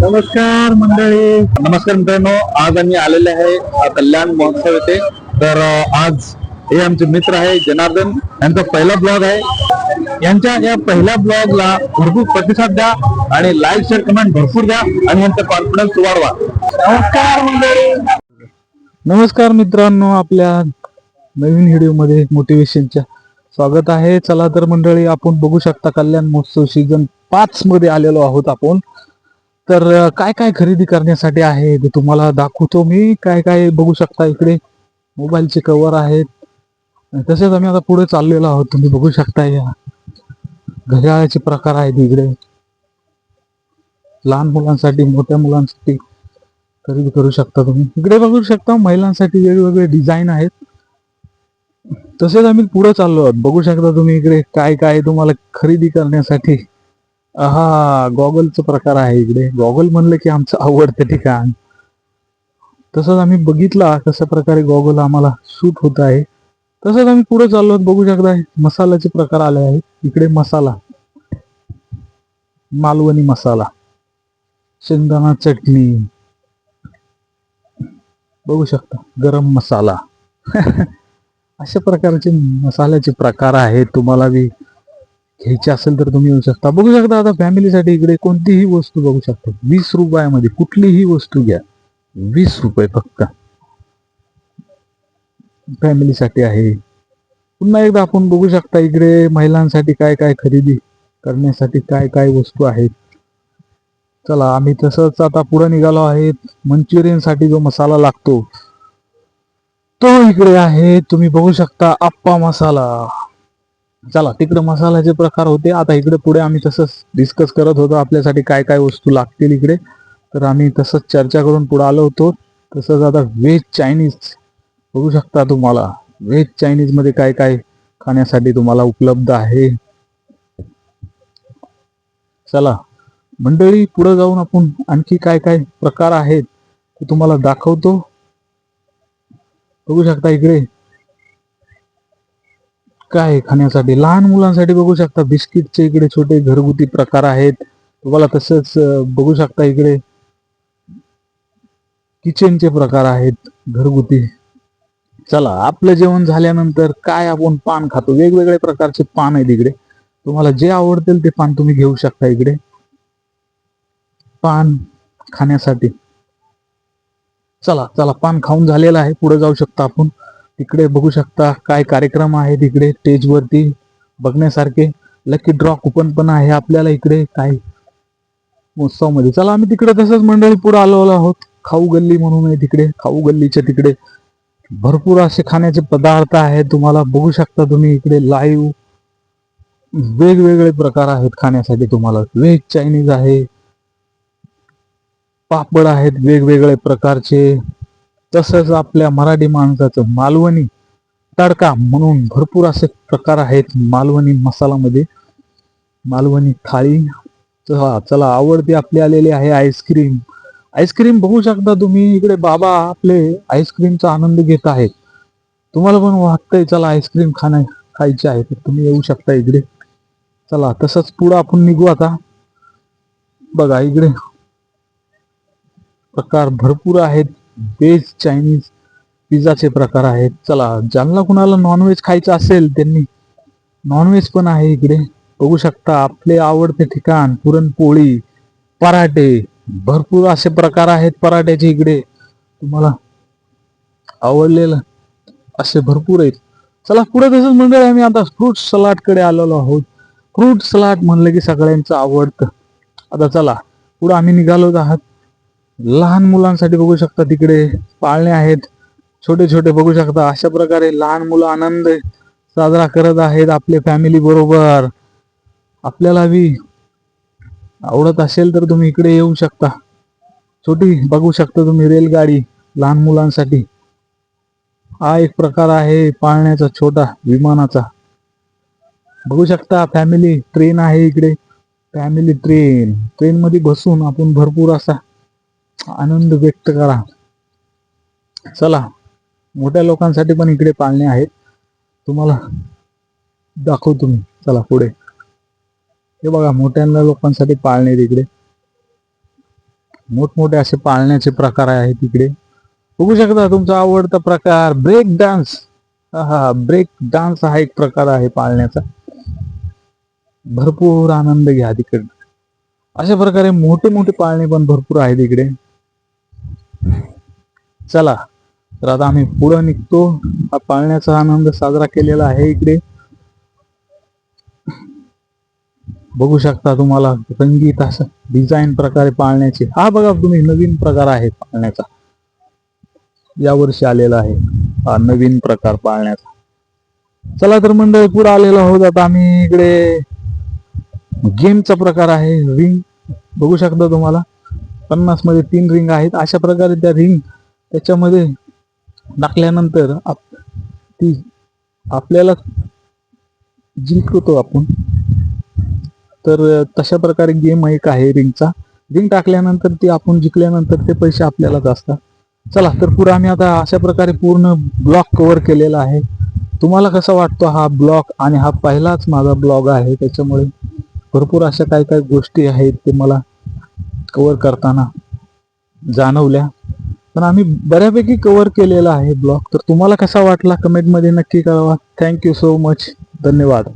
नमस्कार मंडळी. नमस्कार मित्रांनो आज आम्ही आलेले आहे कल्याण महोत्सव येथे. तर आज हे आमचे मित्र आहे जनार्दन. यांचा पहिला ब्लॉग आहे. यांच्या या पहिल्या ब्लॉगला भरपूर प्रतिसाद द्या आणि लाईक शेअर कमेंट भरपूर द्या आणि यांचा कॉन्फिडन्स वाढवा. नमस्कार मंडळी. नमस्कार मित्रांनो आपल्या नवीन व्हिडिओमध्ये मोटिवेशनच्या स्वागत आहे. चला तर मंडळी आपण बघू शकता कल्याण महोत्सव सीझन पाच मध्ये आलेलो आहोत आपण. तर काय काय खरेदी करण्यासाठी आहे? ते तुम्हाला दाखवतो मी. काय काय बघू शकता इकडे? मोबाईलचे कव्हर आहेत. तसेच आम्ही आता पुढे चाललेलो आहोत. तुम्ही बघू शकता या. घड्याळाचे प्रकार आहेत इकडे. लहान मुलांसाठी मोठ्या मुलांसाठी खरेदी करू शकता तुम्ही. इकडे बघू शकता महिलांसाठी वेगवेगळे डिझाईन आहेत. तसेच आम्ही पुढे चाललो आहोत. बघू शकता तुम्ही इकडे काय काय तुम्हाला खरेदी करण्यासाठी. हा गॉगलचा प्रकार आहे इकडे. गॉगल म्हणलं की आमचं आवडतं ठिकाण. तसंच आम्ही बघितला कशा प्रकारे गॉगल आम्हाला सूट होत आहे. तसंच आम्ही पुढे चाललो बघू शकता मसाल्याचे प्रकार आले आहेत. इकडे मसाला. मालवणी मसाला. शेंगदाणा चटणी. बघू शकता गरम मसाला. अशा प्रकारचे मसाल्याचे प्रकार आहेत. तुम्हाला बी घ्यायची असेल तर तुम्ही येऊ शकता. बघू शकता आता फॅमिलीसाठी इकडे कोणतीही वस्तू बघू शकता. वीस रुपयामध्ये कुठलीही वस्तू घ्या. वीस रुपये फक्त. फॅमिलीसाठी आहे. पुन्हा एकदा आपण बघू शकता इकडे महिलांसाठी काय काय खरेदी करण्यासाठी काय काय वस्तू आहेत. चला आम्ही तसंच आता पुढे निघालो आहेत. मंचुरियनसाठी जो मसाला लागतो तो इकडे आहे. तुम्ही बघू शकता आप्पा मसाला. चला तिकडे मसाल्याचे प्रकार होते. आता इकडे पुढे आम्ही तसंच डिस्कस करत होतो आपल्यासाठी काय काय वस्तू लागतील इकडे. तर आम्ही तसंच चर्चा करून पुढे आलो होतो. तसंच आता व्हेज चायनीज बघू शकता तुम्हाला. व्हेज चायनीजमध्ये काय काय खाण्यासाठी तुम्हाला उपलब्ध आहे? चला मंडळी पुढे जाऊन आपण आणखी काय काय प्रकार आहेत ते तुम्हाला दाखवतो. बघू शकता इकडे. काय खाण्यासाठी? लहान मुलांसाठी बघू शकता. बिस्किटचे इकडे छोटे घरगुती प्रकार आहेत. तुम्हाला तसंच बघू शकता इकडे. किचनचे प्रकार आहेत घरगुती. चला आपलं जेवण झाल्यानंतर काय आपण पान खातो? वेगवेगळे प्रकारचे पान आहेत इकडे. तुम्हाला जे आवडतील ते पान तुम्ही घेऊ शकता इकडे. पान खाण्यासाठी. चला चला पान खाऊन झालेलं आहे. पुढे जाऊ शकता आपण. तिकडे बघू शकता काय कार्यक्रम आहे तिकडे स्टेजवरती बघण्यासारखे. लकी ड्रॉ कुपन पण आहे आपल्याला इकडे काय उत्सवमध्ये चला आम्ही तिकडे तसंच मंडळी पुढे आलो आहोत. खाऊ गल्ली म्हणून आहे तिकडे खाऊ गल्लीच्या तिकडे. भरपूर असे खाण्याचे पदार्थ आहेत. तुम्हाला बघू शकता तुम्ही इकडे लाईव्ह वेगवेगळे प्रकार आहेत खाण्यासाठी तुम्हाला. व्हेज चायनीज आहे. पापड आहेत वेगवेगळे प्रकारचे. तसंच आपल्या मराठी माणसाचं मालवणी तडका म्हणून भरपूर असे प्रकार आहेत. मालवणी मसालामध्ये मालवणी थाळी चला चला आवडती आपली आलेली आहे आईस्क्रीम. आईस्क्रीम बघू शकता तुम्ही इकडे बाबा आपले आईस्क्रीमचा आनंद घेत आहेत. तुम्हाला पण वाटतंय चला आईस्क्रीम खाण्या खायची आहे तर तुम्ही येऊ शकता इकडे. चला तसंच पुढं आपण निघू आता. बघा इकडे प्रकार भरपूर आहेत. बेज चायनीज पिझ्झाचे प्रकार आहेत. चला ज्यांना कुणाला नॉनव्हेज खायचं असेल त्यांनी नॉनव्हेज पण आहे इकडे. बघू शकता आपले आवडते ठिकाण पुरणपोळी पराठे. भरपूर असे प्रकार आहेत पराठ्याचे इकडे. तुम्हाला आवडलेलं असे भरपूर आहेत. चला पुढे तसंच मंडळ आम्ही आता फ्रूट सलाडकडे आलेलो आहोत. फ्रूट सलाड म्हणलं की सगळ्यांचं आवडतं. आता चला पुढे आम्ही निघालो आहात. लहान मुलांसाठी बघू शकता तिकडे पाळणे आहेत. छोटे छोटे बघू शकता. अशा प्रकारे लहान मुलं आनंद साजरा करत आहेत आपले फॅमिली बरोबर. आपल्याला बी आवडत असेल तर तुम्ही इकडे येऊ शकता. छोटी बघू शकता तुम्ही रेलगाडी लहान मुलांसाठी. हा एक प्रकार आहे पाळण्याचा छोटा विमानाचा. बघू शकता फॅमिली ट्रेन आहे इकडे. फॅमिली ट्रेन ट्रेन मध्ये बसून आपण भरपूर असा आनंद व्यक्त करा. चला मोठ्या लोकांसाठी पण इकडे पाळणे आहेत. तुम्हाला दाखवतो मी चला पुढे. हे बघा मोठ्या लोकांसाठी पाळणे तिकडे मोठमोठे असे पाळण्याचे प्रकार आहेत तिकडे बघू शकता तुमचा आवडता प्रकार ब्रेक डान्स हा ब्रेक डान्स हा एक प्रकार आहे पाळण्याचा. भरपूर आनंद घ्या तिकडे अशा प्रकारे मोठे मोठे पाळणे पण भरपूर आहेत इकडे. चला तर आता आम्ही पुढं निघतो. हा पाळण्याचा आनंद साजरा केलेला आहे इकडे. बघू शकता तुम्हाला रंगीत असं डिझाईन प्रकारे पाळण्याचे. हा बघा तुम्ही नवीन प्रकार आहे पाळण्याचा. यावर्षी आलेला आहे. हा नवीन प्रकार पाळण्याचा. चला तर मंडळी पुढे आलेलो आहोत. आता आम्ही इकडे गेमचा प्रकार आहे. रिंग बघू शकता तुम्हाला. पन्नासमध्ये तीन रिंग आहेत. अशा प्रकारे त्या रिंग त्याच्यामध्ये टाकल्यानंतर आप- ती आपल्याला जिंकतो आपण. तर तशा प्रकारे गेम एक आहे रिंगचा. रिंग टाकल्यानंतर ती आपण जिंकल्यानंतर ते पैसे आपल्यालाच असतात. चला तर पुढे आम्ही आता अशा प्रकारे पूर्ण ब्लॉक कव्हर केलेला आहे. तुम्हाला कसा वाटतो हा ब्लॉग आणि हा पहिलाच माझा ब्लॉग आहे. त्याच्यामुळे भरपूर अशा काही काही गोष्टी आहेत ते मला कव्हर करताना जाणवल्या. पण आम्ही बऱ्यापैकी कव्हर केलेला आहे ब्लॉग तर तुम्हाला कसा वाटला कमेंटमध्ये नक्की कळवा. थँक्यू सो मच धन्यवाद.